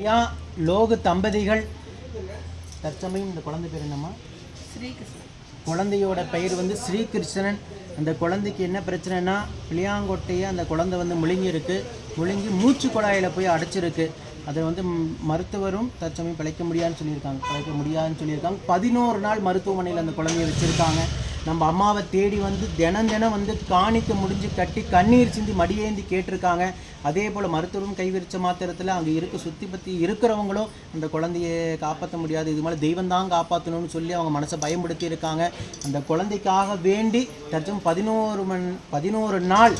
ஐயா லோக தம்பதிகள். தற்சமயம் இந்த குழந்தை பேர் என்னம்மா? ஸ்ரீகிருஷ்ணன். குழந்தையோட பெயர் வந்து ஸ்ரீகிருஷ்ணன். அந்த குழந்தைக்கு என்ன பிரச்சனைனா பிளியாங்கொட்டையை அந்த குழந்தை வந்து முழுங்கியிருக்கு. முழுங்கி மூச்சு குழாயில் போய் அடைச்சிருக்கு. அதை வந்து மருத்துவரும் தற்சமயம் பிழைக்க முடியாதுன்னு சொல்லியிருக்காங்க. பிழைக்க முடியாதுன்னு சொல்லியிருக்காங்க. பதினோரு நாள் மருத்துவமனையில் அந்த குழந்தைய வச்சுருக்காங்க. நம்ம அம்மாவை தேடி வந்து தினம் தினம் வந்து காணிக்க முடிஞ்சு கட்டி கண்ணீர் சிந்தி மடியேந்தி கேட்டிருக்காங்க. அதே போல் மருத்துவரும் கைவிரிச்ச மாத்திரத்தில் அங்கே இருக்க சுற்றி பற்றி இருக்கிறவங்களும் அந்த குழந்தைய காப்பாற்ற முடியாது. இது மாதிரி தெய்வம் தான் காப்பாற்றணும்னு சொல்லி அவங்க மனசை பயன்படுத்தி இருக்காங்க. அந்த குழந்தைக்காக வேண்டி தச்சும் பதினோரு மண் பதினோரு நாள்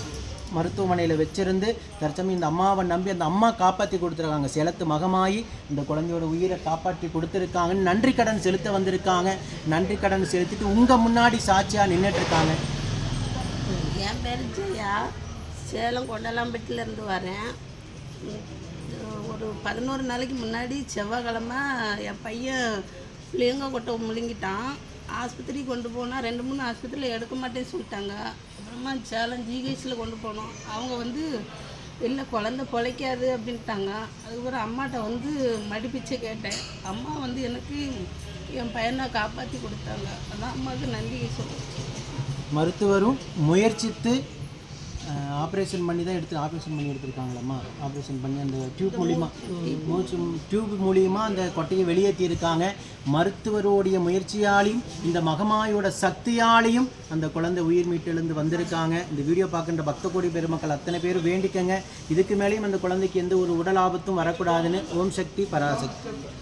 மருத்துவமனையில் வச்சிருந்து தற்சமயம் இந்த அம்மாவை நம்பி அந்த அம்மா காப்பாற்றி கொடுத்துருக்காங்க. செலத்து மகமாயி இந்த குழந்தையோட உயிரை காப்பாற்றி கொடுத்துருக்காங்கன்னு நன்றி கடன் செலுத்த வந்திருக்காங்க. நன்றி கடன் செலுத்திட்டு உங்கள் முன்னாடி சாட்சியாக நின்றுட்டு இருக்காங்க என் பேர் ஜெயா. சேலம் கொண்டலாம்பட்டிலேருந்து வரேன். ஒரு பதினோரு நாளைக்கு முன்னாடி செவ்வாய்க்கிழமை என் பையன் புளியங்க கொட்டை முழுங்கிட்டான். ஆஸ்பத்திரி கொண்டு போனால் ரெண்டு மூணு ஆஸ்பத்திரியில் எடுக்க மாட்டேன்னு சொல்லிட்டாங்க. அம்மா சேலம் ஜிஹெச்சில் கொண்டு போனோம். அவங்க வந்து இல்லை குழந்த பிழைக்காது அப்படின்ட்டாங்க. அதுக்கப்புறம் அம்மாட்ட வந்து மடிப்பிச்சை கேட்டேன். அம்மா வந்து எனக்கு என் பையனை காப்பாற்றி கொடுத்தாங்க. அதான் அம்மாவுக்கு நன்றி சொல்லுவேன் மருத்துவரும் முயற்சித்து ஆப்ரேஷன் பண்ணி தான் எடுத்து ஆப்ரேஷன் பண்ணி எடுத்திருக்காங்களம்மா? ஆப்ரேஷன் பண்ணி அந்த டியூப் மூலிமா மூச்சு டியூப் மூலியமா அந்த கொட்டையை வெளியேற்றி இருக்காங்க மருத்துவருடைய முயற்சியாலையும் இந்த மகமாயோட சக்தியாலையும் அந்த குழந்தை உயிர் மீட்டெழுந்து வந்திருக்காங்க. இந்த வீடியோ பார்க்கின்ற பக்த கோடி பெருமக்கள் அத்தனை பேரும் வேண்டிக்கங்க. இதுக்கு மேலேயும் அந்த குழந்தைக்கு எந்த ஒரு உடல் ஆபத்தும் வரக்கூடாதுன்னு ஓம் சக்தி பராசக்தி.